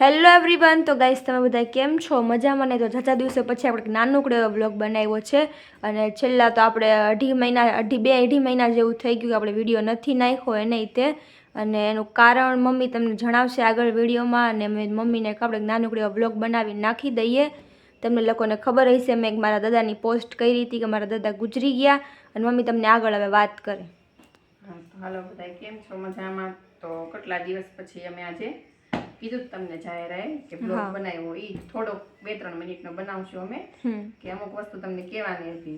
Hello everyone તો guys તમે બધા કેમ છો? મજામાં નહીં તો જાજા દિવસો પછી આપણે નાનકડો એવો બ્લોગ બનાવ્યો છે. અને છેલ્લા તો આપણે અઢી મહિના, અઢી બે, અઢી મહિના જેવું થઈ ગયું કે આપણે વીડિયો નથી નાખ્યો એ નહીં તે અને એનું કારણ મમ્મી તમને જણાવશે આગળ વિડીયોમાં અને મેં મમ્મીને આપણે નાનકડો એવો બ્લોગ બનાવી નાખી દઈએ. તમને લોકોને ખબર હશે, મેં મારા દાદાની પોસ્ટ કરી હતી કે મારા દાદા ગુજરી ગયા. અને મમ્મી તમને આગળ હવે વાત કરે. હાલો બધા કેમ છો? મજામાં? તો કેટલા દિવસ પછી અમે આજે? કીધું તમને જાહેરાએ કે બ્લોગ બનાવ્યો એ થોડો બે ત્રણ મિનિટનો બનાવશું અમે કે અમુક વસ્તુ તમને કહેવાની હતી.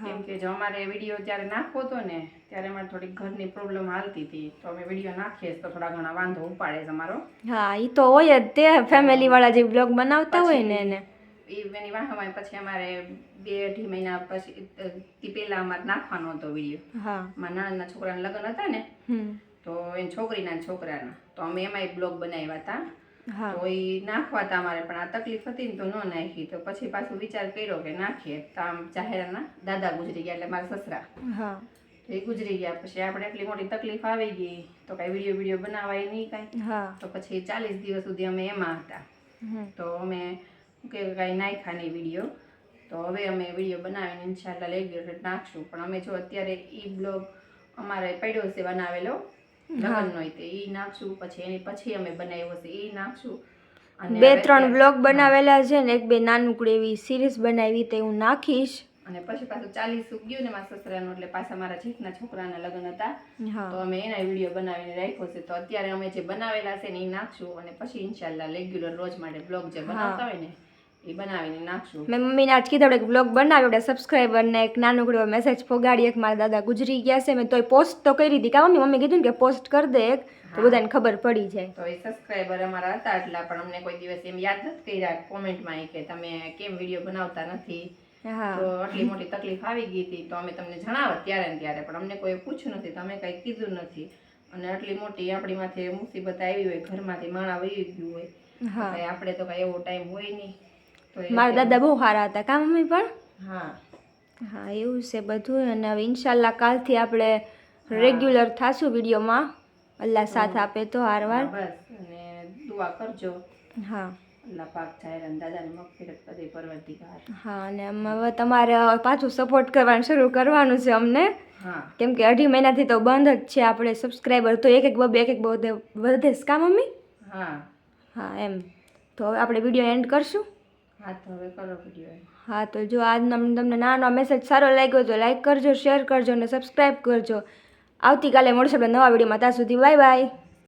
કેમ કે જો અમારે વીડિયો જ્યારે નાખવો હતો ને ત્યારે અમારે થોડીક ઘરની પ્રોબ્લેમ હાલતી હતી. તો અમે વીડિયો નાખીએ તો થોડા ઘણા વાંધો ઉપાડે છે અમારો. હા એ તો હોય જ તે. ફેમિલી વાળા જે બ્લોગ બનાવતા હોય ને એને. એની વાહમાં પછી અમારે બે અઢી મહિના પછી થી પહેલા અમારે નાખવાનો હતો વીડિયો. હા. મારા નાના છોકરાના લગ્ન હતા ને તો એ છોકરીના છોકરાના. તો અમે એમાં બ્લોગ બનાવ્યા હતા તો એ નાખવા હતા અમારે પણ આ તકલીફ હતી ને તો ન નાખી. તો પછી પાછું વિચાર કર્યો કે નાખીએ. તો આમ જાહેરના દાદા ગુજરી ગયા એટલે મારા સસરા. તો એ ગુજરી ગયા. પછી આપણે એટલી મોટી તકલીફ આવી ગઈ. તો કાંઈ વીડિયો વીડિયો બનાવાય નહીં કાંઈ. તો પછી ચાલીસ દિવસ સુધી અમે એમાં હતા. તો અમે કે કાંઈ નાખ્યા નહીં વીડિયો. તો હવે અમે વીડિયો બનાવીને ઇન્શાલ્લાહ રેગ્યુલર નાખશું. પણ અમે જો અત્યારે એ બ્લોગ અમારે પડ્યો છે બનાવેલો. લગ્નનો તે એ નાખશું પછી એની પછી અમે બનાવ્યો છે એ નાખશું. અને બે ત્રણ બ્લોગ બનાવેલા છે ને એક બે નાનકડી એવી સિરીઝ બનાવી તે હું નાખીશ. અને પછી પાછું ચાલીસ ગયું ને મારા સસરાનું એટલે પાછા મારા જેઠના છોકરાના લગ્ન હતા. તો અમે એના વીડિયો બનાવીને રાખ્યો છે. તો અત્યારે અમે જે બનાવેલા છે ને એ નાખશું અને પછી ઇન્શાલ્લાહ રેગ્યુલર રોજ માટે બ્લોગ જે બનાવતા હોય ને એ બનાવીને નાખશું. મેં મમ્મીને કીધું આપણે એક બ્લોગ બનાવ્યો એટલે સબસ્ક્રાઈબરને એક નાનકડો મેસેજ ફોગાડી એક મારા દાદા ગુજરી ગયા છે. મેં તોય પોસ્ટ તો કરી દીધી. કા મમ્મી મમ્મી કીધું કે પોસ્ટ કરી દે એક તો બધાને ખબર પડી જાય. તો એ સબસ્ક્રાઈબર અમારા હતા એટલા પણ અમને કોઈ દિવસ એમ યાદ નથી કર્યા કોમેન્ટમાં કે તમે કેમ વીડિયો બનાવતા નથી. તો આટલી મોટી તકલીફ આવી ગઈ હતી. તો અમે તમને જણાવત ત્યારે ને ત્યારે પણ અમને કોઈ પૂછ્યું નથી. તમે કંઈ કીધું નથી. અને આટલી મોટી આપણી માથે મુસીબત આવી હોય ઘરમાંથી માણા વહી ગયું હોય. આપણે તો કાંઈ એવો ટાઈમ હોય નહીં. મારા દાદા બહુ સારા હતા કા મમ્મી પણ? હા. હા એવું છે બધું. અને હવે ઇન્શાલ્લાહ કાલથી આપણે રેગ્યુલર થાશું વિડીયોમાં. અલ્લાહ સાથ આપે તો હારવાર. બસ. અને દુઆ કરજો. હા. અલ્લાહ પાક જાહેરાન દાદાને મગફિરત કરે પરવર્તિકાર હા અને હવે તમારે પાછું સપોર્ટ કરવાનું શરૂ કરવાનું છે અમને. હા. કેમ કે અઢી મહિનાથી તો બંધ જ છે આપણે સબસ્ક્રાઈબર તો એક એક બબે એક એક બધે વધે કા મમ્મી? હા. હા એમ. તો હવે આપણે વીડિયો એન્ડ કરશું. હા, તો જો આજનો તમને નાનો મેસેજ સારો લાગ્યો તો લાઈક કરજો શેર કરજો અને સબસ્ક્રાઈબ કરજો. આવતીકાલે મળશે આપણે નવા વિડીયોમાં ત્યાં સુધી બાય બાય